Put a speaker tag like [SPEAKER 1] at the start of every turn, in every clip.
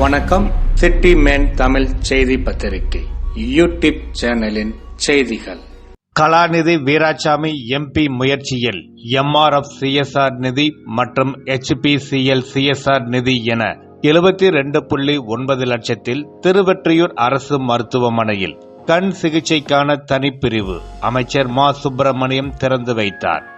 [SPEAKER 1] வணக்கம். City man Tamil செய்தி பத்திரிகை. யூடியூப் சேனலின் செய்திகள்.
[SPEAKER 2] கலாநிதி வீராசாமி எம்பி முயற்சியில் எம்ஆர்எஃப் சிஎஸ்ஆர் நிதி மற்றும் ஹெச்பிசிஎல் சிஎஸ்ஆர் நிதி என எழுபத்தி ரெண்டு புள்ளி ஒன்பது லட்சத்தில் திருவெற்றியூர் அரசு மருத்துவமனையில் கண் சிகிச்சைக்கான தனிப்பிரிவு அமைச்சர் மா சுப்பிரமணியம் திறந்து வைத்தார்.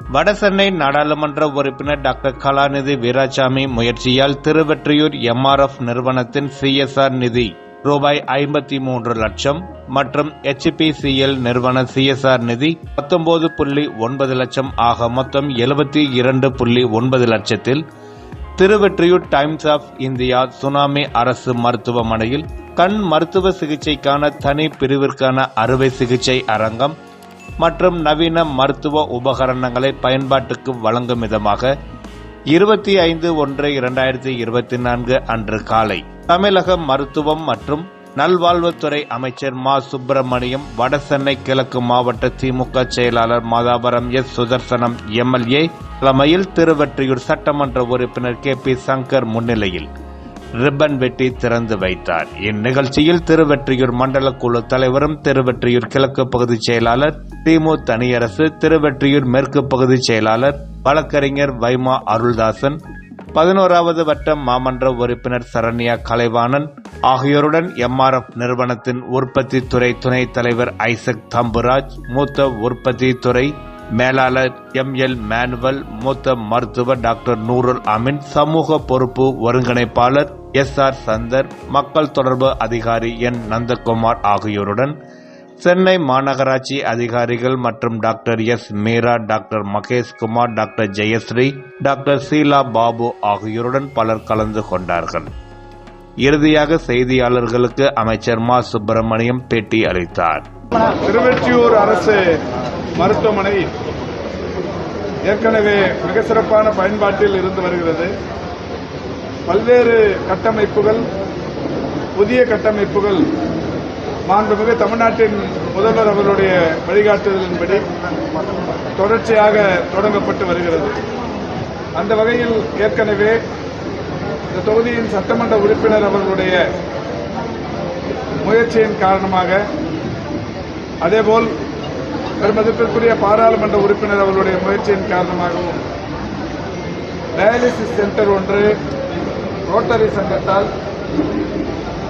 [SPEAKER 2] வடசென்னை நாடாளுமன்ற உறுப்பினர் டாக்டர் கலாநிதி வீராசாமி முயற்சியால் திருவெற்றியூர் எம்ஆர்எஃப் நிறுவனத்தின் சிஎஸ்ஆர் நிதி ரூபாய் ஐம்பத்தி மூன்று லட்சம் மற்றும் எச்பிசிஎல் நிறுவன சிஎஸ்ஆர் நிதி பத்தொன்பது புள்ளி ஒன்பது லட்சம் ஆக மொத்தம் எழுபத்தி இரண்டு புள்ளி ஒன்பது லட்சத்தில் Thiruvottiyur Times of India tsunami அரசு மருத்துவமனையில் கண் மருத்துவ சிகிச்சைக்கான தனி பிரிவிற்கான அறுவை சிகிச்சை அரங்கம் மற்றும் நவீன மருத்துவ உபகரணங்களை பயன்பாட்டுக்கு வழங்கும் விதமாக இருபத்தி ஐந்து ஒன்று இரண்டாயிரத்தி இருபத்தி நான்கு அன்று காலை தமிழக மருத்துவம் மற்றும் நல்வாழ்வுத்துறை அமைச்சர் மா. சுப்பிரமணியம் வடசென்னை கிழக்கு மாவட்ட திமுக செயலாளர் மாதாபுரம் எஸ். சுதர்சனம் எம்எல்ஏ தலைமையில் திருவெற்றியூர் சட்டமன்ற உறுப்பினர் கே. பி. சங்கர் முன்னிலையில் ரிப்பன் வெட்டி திறந்து வைத்தார். இந்நிகழ்ச்சியில் திருவெற்றியூர் மண்டல குழு தலைவரும் திருவெற்றியூர் கிழக்கு பகுதி செயலாளர் திமு தனியரசு திருவெற்றியூர் மேற்கு பகுதி செயலாளர் வழக்கறிஞர் வைமா அருள்தாசன் பதினோராவது வட்ட மாமன்ற உறுப்பினர் சரண்யா கலைவாணன் ஆகியோருடன் எம்ஆர்எஃப் நிறுவனத்தின் உற்பத்தி துறை துணைத் தலைவர் ஐசக் தம்புராஜ் மூத்த உற்பத்தி துறை மேலாளர் எம் எல் மேனுவல் மூத்த மருத்துவர் டாக்டர் நூருல் அமின் சமூக பொறுப்பு ஒருங்கிணைப்பாளர் எஸ் ஆர் சந்தர் மக்கள் தொடர்பு அதிகாரி என் நந்தகுமார் ஆகியோருடன் சென்னை மாநகராட்சி அதிகாரிகள் மற்றும் doctor S Meera doctor Maheshkumar doctor Jayashree doctor Sheela Babu ஆகியோருடன் பலர் கலந்து கொண்டார்கள். இறுதியாக செய்தியாளர்களுக்கு அமைச்சர் மா. சுப்பிரமணியம் பேட்டி அளித்தார்.
[SPEAKER 3] திருவெற்றியூர் அரசு மருத்துவமனை ஏற்கனவே மிக சிறப்பான பயன்பாட்டில் இருந்து வருகிறது. பல்வேறு கட்டமைப்புகள் புதிய கட்டமைப்புகள். மாண்புமிகு தமிழ்நாட்டின் முதல்வர் அவருடைய வழிகாட்டுதலின்படி தொடர்ச்சியாக தொடங்கப்பட்டு வருகிறது. அந்த வகையில் ஏற்கனவே இந்த தொகுதியின் சட்டமன்ற உறுப்பினர் அவர்களுடைய முயற்சியின் காரணமாக அதேபோல் பெருமதிப்பிற்குரிய பாராளுமன்ற உறுப்பினர் அவர்களுடைய முயற்சியின் காரணமாகவும் டயாலிசிஸ் சென்டர் ஒன்று ரோட்டரி சங்கத்தால்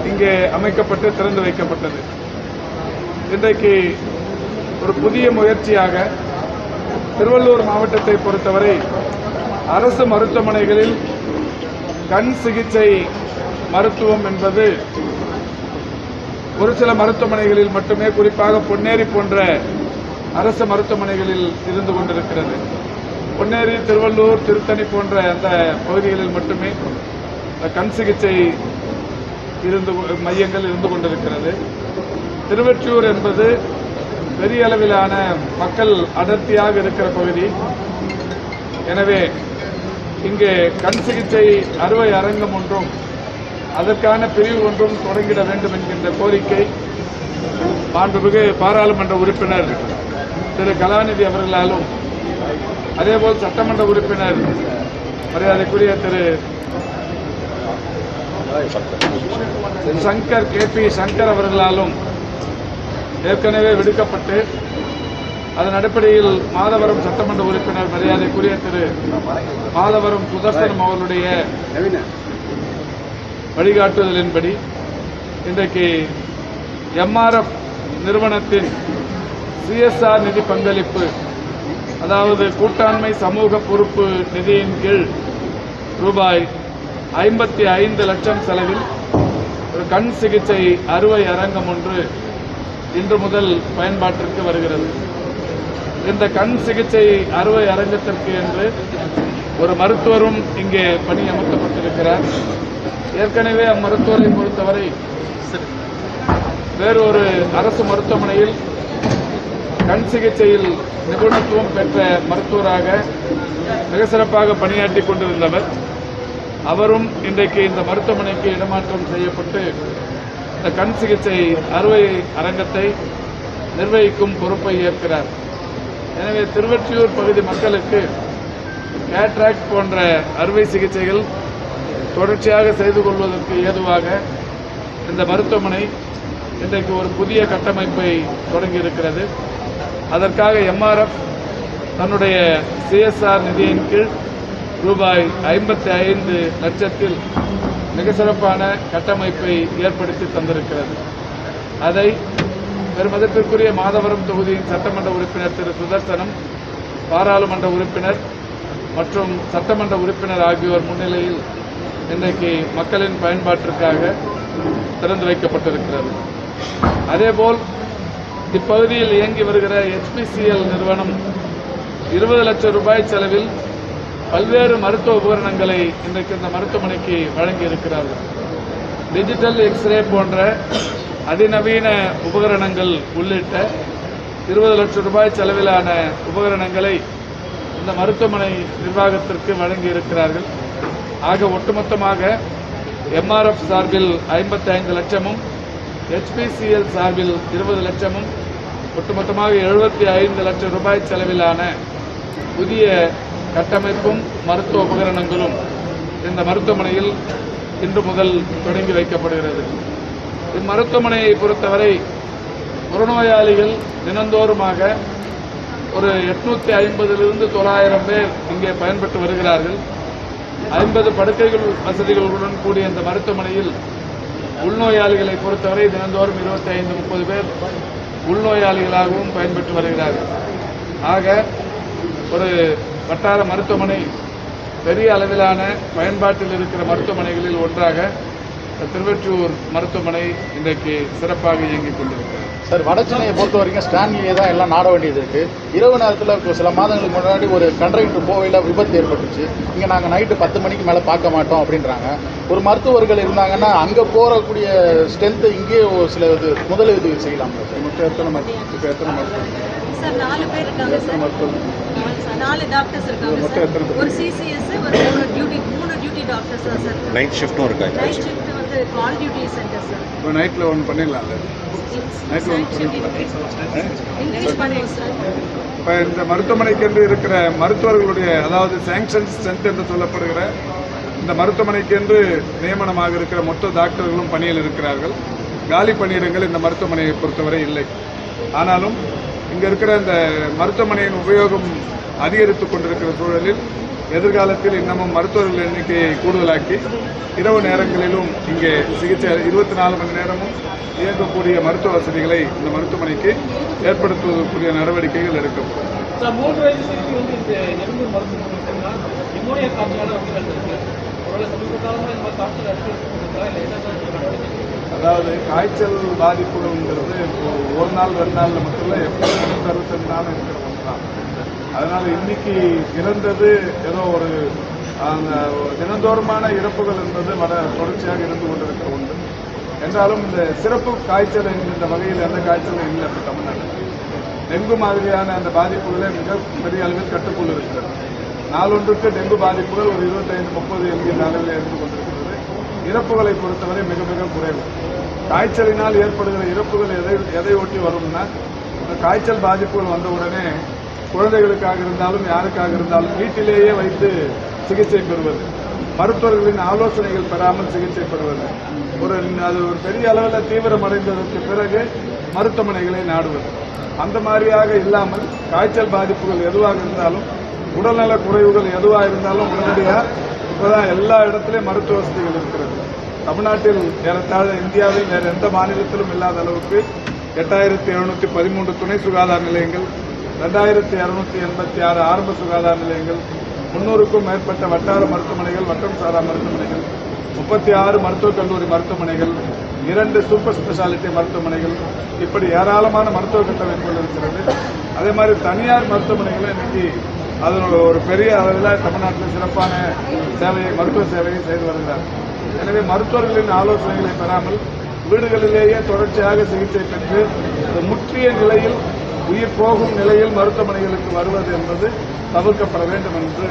[SPEAKER 3] இங்கே அமைக்கப்பட்டு திறந்து வைக்கப்பட்டது. இன்றைக்கு ஒரு புதிய முயற்சியாக திருவள்ளூர் மாவட்டத்தை பொறுத்தவரை அரசு மருத்துவமனைகளில் கண் சிகிச்சை மருத்துவம் என்பது ஒரு சில மருத்துவமனைகளில் மட்டுமே குறிப்பாக பொன்னேரி போன்ற அரசு மருத்துவமனைகளில் இருந்து கொண்டிருக்கிறது. பொன்னேரி திருவள்ளூர் திருத்தணி போன்ற அந்த பகுதிகளில் மட்டுமே கண் சிகிச்சை இருந்து மையங்கள் இருந்து கொண்டிருக்கிறது. திருவெற்றியூர் என்பது பெரிய அளவிலான மக்கள் அடர்த்தியாக இருக்கிற பகுதி. எனவே இங்கே கண் சிகிச்சை அறுவை அரங்கம் ஒன்றும் அதற்கான பிரிவு ஒன்றும் தொடங்கிட வேண்டும் என்கின்ற கோரிக்கை மாண்புமிகு பாராளுமன்ற உறுப்பினர் திரு. கலாநிதி அவர்களாலும் அதேபோல் சட்டமன்ற உறுப்பினர் மரியாதைக்குரிய திரு. சங்கர் கே பி சங்கர் அவர்களாலும் ஏற்கனவே விடுக்கப்பட்டு அதன் அடிப்படையில் மாதவரம் சட்டமன்ற உறுப்பினர் மரியாதைக்குரிய திரு மாதவரம் சுதர்சனம் அவர்களுடைய வழிகாட்டுதலின்படி இன்றைக்கு எம்ஆர்எஃப் நிறுவனத்தின் சிஎஸ்ஆர் நிதி பங்களிப்பு அதாவது கூட்டாண்மை சமூக பொறுப்பு நிதியின் கீழ் ரூபாய் ஐம்பத்தி ஐந்து லட்சம் செலவில் ஒரு கண் சிகிச்சை அறுவை அரங்கம் ஒன்று இன்று முதல் பயன்பாட்டிற்கு வருகிறது. இந்த கண் சிகிச்சை அறுவை அரங்கத்திற்கு என்று ஒரு மருத்துவரும் இங்கே பணியமர்த்தப்பட்டிருக்கிறார். ஏற்கனவே அம்மருத்துவரை பொறுத்தவரை வேறொரு அரசு மருத்துவமனையில் கண் சிகிச்சையில் நிபுணத்துவம் பெற்ற மருத்துவராக மிக சிறப்பாக பணியாற்றி கொண்டிருந்தவர். அவரும் இன்றைக்கு இந்த மருத்துவமனைக்கு இடமாற்றம் செய்யப்பட்டு இந்த கண் சிகிச்சை அறுவை அரங்கத்தை நிர்வகிக்கும் பொறுப்பை ஏற்கிறார். எனவே திருவற்றியூர் பகுதி மக்களுக்கு கேட்ராக்ட் போன்ற அறுவை சிகிச்சைகள் தொடர்ச்சியாக செய்து கொள்வதற்கு ஏதுவாக இந்த மருத்துவமனை இன்றைக்கு ஒரு புதிய கட்டமைப்பை தொடங்கி இருக்கிறது அதற்காக எம்ஆர்எஃப் தன்னுடைய சிஎஸ்ஆர் நிதியின் கீழ் ரூபாய் ஐம்பத்தி ஐந்து லட்சத்தில் மிக சிறப்பான கட்டமைப்பை ஏற்படுத்தி தந்திருக்கிறது. அதை பெருமதிப்பிற்குரிய மாதவரம் தொகுதியின் சட்டமன்ற உறுப்பினர் திரு சுதர்சனம் பாராளுமன்ற உறுப்பினர் மற்றும் சட்டமன்ற உறுப்பினர் ஆகியோர் முன்னிலையில் இன்றைக்கு மக்களின் பயன்பாட்டிற்காக திறந்து வைக்கப்பட்டிருக்கிறது. அதேபோல் இப்பகுதியில் இயங்கி வருகிற எச்பிசிஎல் நிறுவனம் இருபது லட்சம் ரூபாய் செலவில் பல்வேறு மருத்துவ உபகரணங்களை இன்றைக்கு இந்த மருத்துவமனைக்கு வழங்கி இருக்கிறார்கள் டிஜிட்டல் எக்ஸ்ரே போன்ற அதிநவீன உபகரணங்கள் உள்ளிட்ட இருபது லட்சம் ரூபாய் செலவிலான உபகரணங்களை இந்த மருத்துவமனை நிர்வாகத்திற்கு வழங்கி இருக்கிறார்கள் ஆக ஒட்டுமொத்தமாக எம்ஆர்எஃப் சார்பில் ஐம்பத்தி ஐந்து லட்சமும் ஹெச்பிசிஎல் சார்பில் இருபது லட்சமும் ஒட்டுமொத்தமாக எழுபத்தி ஐந்து லட்சம் ரூபாய் செலவிலான புதிய கட்டமைப்பும் மருத்துவ உபகரணங்களும் இந்த மருத்துவமனையில் இன்று முதல் தொடங்கி வைக்கப்படுகிறது. இம்மருத்துவமனையை பொறுத்தவரை புறநோயாளிகள் தினந்தோறுமாக ஒரு எட்நூத்தி ஐம்பதிலிருந்து தொள்ளாயிரம் பேர் இங்கே பயன்பட்டு வருகிறார்கள். ஐம்பது படுக்கைகள் வசதிகளுடன் கூடிய இந்த மருத்துவமனையில் உள்நோயாளிகளை பொறுத்தவரை தினந்தோறும் இருபத்தி ஐந்து முப்பது பேர் உள்நோயாளிகளாகவும் பயன்பெற்று வருகிறார்கள். ஆக ஒரு வட்டார மருத்துவமனை பெரிய அளவிலான பயன்பாட்டில் இருக்கிற மருத்துவமனைகளில் ஒன்றாக திருவெற்றூர் மருத்துவமனை இன்றைக்கு சிறப்பாக இயங்கிக் கொண்டிருக்கிறது.
[SPEAKER 4] சார் வடசென்னையை பொறுத்த வரைக்கும் ஸ்டான்லியே தான் எல்லாம் நாட வேண்டியது இருக்கு. இரவு நேரத்தில் இப்போ சில மாதங்களுக்கு முன்னாடி ஒரு கண்டக்டர் போவையில் விபத்து ஏற்பட்டுச்சு. இங்கே நாங்கள் நைட்டு பத்து மணிக்கு மேலே பார்க்க மாட்டோம் அப்படின்றாங்க. ஒரு மருத்துவர்கள் இருந்தாங்கன்னா அங்கே போகக்கூடிய ஸ்ட்ரென்த்தை இங்கேயே ஒரு சில இது முதலுதவி செய்யலாம். சார்
[SPEAKER 3] மொத்தம் எத்தனை மருத்துவம் இப்போ எத்தனை மருத்துவம்
[SPEAKER 5] சார். நாலு டாக்டர்ஸ் இருக்காங்க சார்? ஒரு சிசிஎஸ் ஒரு மூணு டியூட்டி மூணு டியூட்டி டாக்டர்ஸ் தான் சார்.
[SPEAKER 6] நைட் ஷிஃப்ட்டும் இருக்கா
[SPEAKER 5] நைட் ஷிஃப்ட் வந்து கால் டியூட்டி சென்டர் சார்.
[SPEAKER 3] இப்போ நைட்டில் ஒன்று பண்ணிடலாம்ல? நைட் ஒன்று பண்ணிடலாம்
[SPEAKER 5] இன்க்ரீஸ் பண்ணுவோம் சார்.
[SPEAKER 3] இப்போ இந்த மருத்துவமனைக்கு என்று இருக்கிற மருத்துவர்களுடைய அதாவது சாங்ஷன் ஸ்ட்ரென்த் என்று சொல்லப்படுகிற இந்த மருத்துவமனைக்கு என்று நியமனமாக இருக்கிற மொத்த டாக்டர்களும் பணியில் இருக்கிறார்கள். காலி பணியிடங்கள் இந்த மருத்துவமனையை பொறுத்தவரை இல்லை. ஆனாலும் இங்கே இருக்கிற இந்த மருத்துவமனையின் உபயோகம் அதிகரித்து கொண்டிருக்கிற சூழலில் எதிர்காலத்தில் இன்னமும் மருத்துவர்கள் எண்ணிக்கையை கூடுதலாக்கி இரவு நேரங்களிலும் இங்கே சிகிச்சை இருபத்தி நாலு மணி நேரமும் இயங்கக்கூடிய மருத்துவ வசதிகளை இந்த மருத்துவமனைக்கு ஏற்படுத்துவதற்குரிய நடவடிக்கைகள் எடுக்கப்படும்
[SPEAKER 7] மூன்று
[SPEAKER 3] அதாவது காய்ச்சல் பாதிப்புகள்ங்கிறது இப்போ ஒரு நாள் ரெண்டு நாளில் மட்டும் இல்லை எப்போதும் அறுபத்தஞ்சு நாள் இருக்கிற ஒன்று தான். அதனால இன்னைக்கு இறந்தது ஏதோ ஒரு அந்த தினந்தோறுமான இறப்புகள் என்பது வட தொடர்ச்சியாக இருந்து கொண்டிருக்கிற ஒன்று. என்றாலும் இந்த சிறப்பு காய்ச்சல் என்கின்ற வகையில் எந்த காய்ச்சலும் இல்லை இப்போ தமிழ்நாட்டில். டெங்கு மாதிரியான அந்த பாதிப்புகளே மிக பெரிய அளவில் கட்டுக்குள் இருக்கிறது. நாளொன்றுக்கு டெங்கு பாதிப்புகள் ஒரு இருபத்தைந்து முப்பது என்கின்ற அளவில் இருந்து கொண்டிருக்கிறது இறப்புகளை பொறுத்தவரை மிக மிக குறைவு. காய்ச்சலினால் ஏற்படுகிற இறப்புகள் எதை எதை ஒட்டி வரும்னா இந்த காய்ச்சல் பாதிப்புகள் வந்தவுடனே குழந்தைகளுக்காக இருந்தாலும் யாருக்காக இருந்தாலும் வீட்டிலேயே வைத்து சிகிச்சை பெறுவது. மருத்துவர்களின் ஆலோசனைகள் பெறாமல் சிகிச்சை பெறுவது. ஒரு அது ஒரு பெரிய அளவில் தீவிரமடைந்ததற்கு பிறகு மருத்துவமனைகளை நாடுவது. அந்த மாதிரியாக இல்லாமல் காய்ச்சல் பாதிப்புகள் எதுவாக இருந்தாலும் உடல்நல குறைவுகள் எதுவாக இருந்தாலும் உடனடியாக இப்போதான் எல்லா இடத்துலையும் மருத்துவ வசதிகள் இருக்கிறது. தமிழ்நாட்டில் ஏறத்தாழ இந்தியாவில் வேறு எந்த மாநிலத்திலும் இல்லாத அளவுக்கு எட்டாயிரத்தி எழுநூத்தி பதிமூன்று துணை சுகாதார நிலையங்கள் ரெண்டாயிரத்தி இரநூத்தி எண்பத்தி ஆறு ஆரம்ப சுகாதார நிலையங்கள் முன்னூறுக்கும் மேற்பட்ட வட்டார மருத்துவமனைகள் வட்டம் சாரா மருத்துவமனைகள் முப்பத்தி ஆறு மருத்துவக் கல்லூரி மருத்துவமனைகள் இரண்டு சூப்பர் ஸ்பெஷாலிட்டி மருத்துவமனைகள் இப்படி ஏராளமான மருத்துவ கட்டமைப்புகள் இருக்கிறது. அதே மாதிரி தனியார் மருத்துவமனைகளும் இன்னைக்கு அதனோட ஒரு பெரிய அளவில் தமிழ்நாட்டில் சிறப்பான சேவையை மருத்துவ சேவையை செய்து வருகிறார். எனவே மருத்துவர்களின் ஆலோசனைகளை பெறாமல் வீடுகளிலேயே தொடர்ச்சியாக சிகிச்சை பெற்று முற்றிய நிலையில் உயிர் போகும் நிலையில் மருத்துவமனைகளுக்கு வருவது என்பது தவிர்க்கப்பட வேண்டும் என்று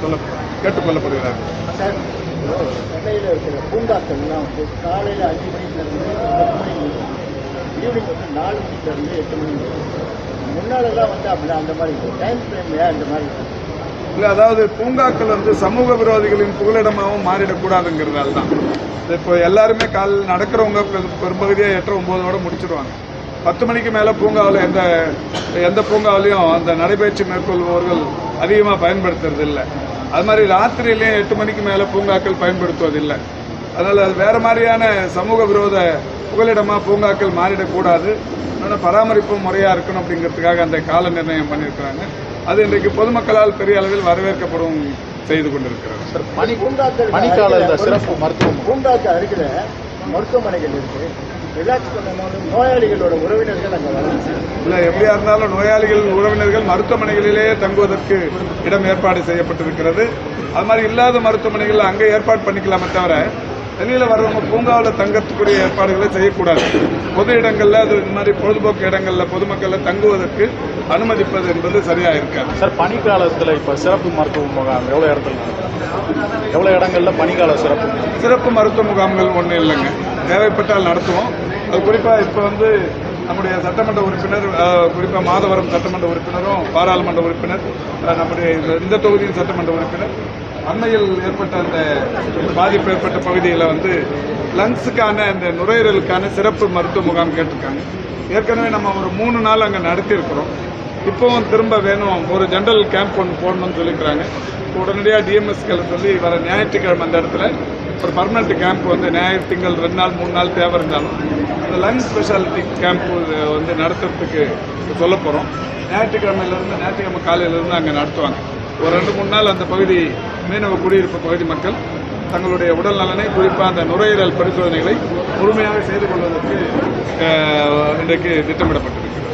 [SPEAKER 3] சொல்ல கேட்டுக்கொள்ளப்படுகிறார்கள்
[SPEAKER 4] சென்னையில் இருக்கிற பூங்காக்கள்லாம் வந்து காலையில் அஞ்சு மணிக்கு பத்து ஈவினிங் வந்து நாலு மணிக்கு எட்டு மணி முன்னாலெல்லாம் வந்து அப்படி அந்த மாதிரி டைம் ஃப்ரேம் ஏன் அந்த மாதிரி
[SPEAKER 3] இல்லை அதாவது பூங்காக்கள் வந்து சமூக விரோதிகளின் புகலிடமாகவும் மாறிடக்கூடாதுங்கிறதால தான். இப்போ எல்லாருமே கால் நடக்கிறவங்க பெரும்பகுதியாக எட்டரை ஒம்போதோட முடிச்சிருவாங்க. பத்து மணிக்கு மேலே பூங்காவில் எந்த எந்த பூங்காவிலையும் அந்த நடைபயிற்சி மேற்கொள்பவர்கள் அதிகமாக பயன்படுத்துறது இல்லை. அது மாதிரி ராத்திரியிலையும் எட்டு மணிக்கு மேலே பூங்காக்கள் பயன்படுத்துவதில்லை. அதனால் அது வேறு மாதிரியான சமூக விரோத புகலிடமாக பூங்காக்கள் மாறிடக்கூடாது. இன்னொன்று பராமரிப்பும் முறையாக இருக்கணும் அப்படிங்கிறதுக்காக அந்த கால நிர்ணயம் பண்ணியிருக்கிறாங்க. அது இன்றைக்கு பொதுமக்களால் பெரிய அளவில் வரவேற்கப்படும் செய்து கொண்டிருக்கிறது
[SPEAKER 4] சார் பனிக்கால இந்த சிறப்பு மருத்துவம்
[SPEAKER 6] பூங்காக்கு அருகில் மருத்துவமனைகள் இருக்கு. ரிலாக்ஸ் பண்ணணும் நோயாளிகளோட உறவினர்கள் அங்கே வரலாம் சார்.
[SPEAKER 3] இல்லை எப்படியா இருந்தாலும் நோயாளிகள் உறவினர்கள் மருத்துவமனைகளிலேயே தங்குவதற்கு இடம் ஏற்பாடு செய்யப்பட்டிருக்கிறது. அது மாதிரி இல்லாத மருத்துவமனைகள் அங்கே ஏற்பாடு பண்ணிக்கலாமே தவிர வெளியில் வர்றவங்க பூங்காவில் தங்கறதுக்குரிய ஏற்பாடுகளை செய்யக்கூடாது. பொது இடங்களில் அது இந்த மாதிரி பொழுதுபோக்கு இடங்களில் பொதுமக்களை தங்குவதற்கு அனுமதிப்பது என்பது சரியாக இருக்காது.
[SPEAKER 4] சார் பனிக்காலத்தில் இப்போ சிறப்பு மருத்துவ முகாம் எவ்வளோ இடத்துல? எவ்வளோ இடங்கள்ல பனிக்கால சிறப்பு?
[SPEAKER 3] சிறப்பு மருத்துவ முகாம்கள் ஒன்றும் இல்லைங்க. தேவைப்பட்டால் நடத்துவோம். அது குறிப்பாக இப்போ வந்து நம்முடைய சட்டமன்ற உறுப்பினர் குறிப்பாக மாதவரம் சட்டமன்ற உறுப்பினரும் பாராளுமன்ற உறுப்பினர் நம்முடைய இந்த- இந்த தொகுதியின் சட்டமன்ற உறுப்பினர் அண்மையில் ஏற்பட்ட அந்த பாதிப்பு ஏற்பட்ட பகுதியில் வந்து லங்ஸுக்கான அந்த நுரையீரலுக்கான சிறப்பு மருத்துவ முகாம் கேட்டிருக்காங்க. ஏற்கனவே நம்ம ஒரு மூணு நாள் அங்கே நடத்தியிருக்கிறோம். இப்போவும் திரும்ப வேணும். ஒரு ஜென்ரல் கேம்ப் ஒன்று போடணும்னு சொல்லியிருக்கிறாங்க. உடனடியாக டிஎம்எஸ்களை சொல்லி வர ஞாயிற்றுக்கிழமை அந்த இடத்துல ஒரு பர்மனெண்ட் கேம்ப் வந்து ஞாயிறு திங்கள் ரெண்டு நாள் மூணு நாள் தேவை இருந்தாலும் அந்த லங் ஸ்பெஷாலிட்டி கேம்ப் வந்து நடத்துறதுக்கு சொல்ல போகிறோம் ஞாயிற்றுக்கிழமையிலேருந்து ஞாயிற்றுக்கிழமை காலையிலேருந்து அங்கே நடத்துவாங்க. ஒரு ரெண்டு மூணு நாள் அந்த பகுதி மீனவ குடியிருப்பு பகுதி மக்கள் தங்களுடைய உடல் நலனை குறிப்பாக அந்த நுரையீரல் பரிசோதனைகளை முழுமையாக செய்து கொள்வதற்கு இன்றைக்கு திட்டமிடப்பட்டிருக்கிறது.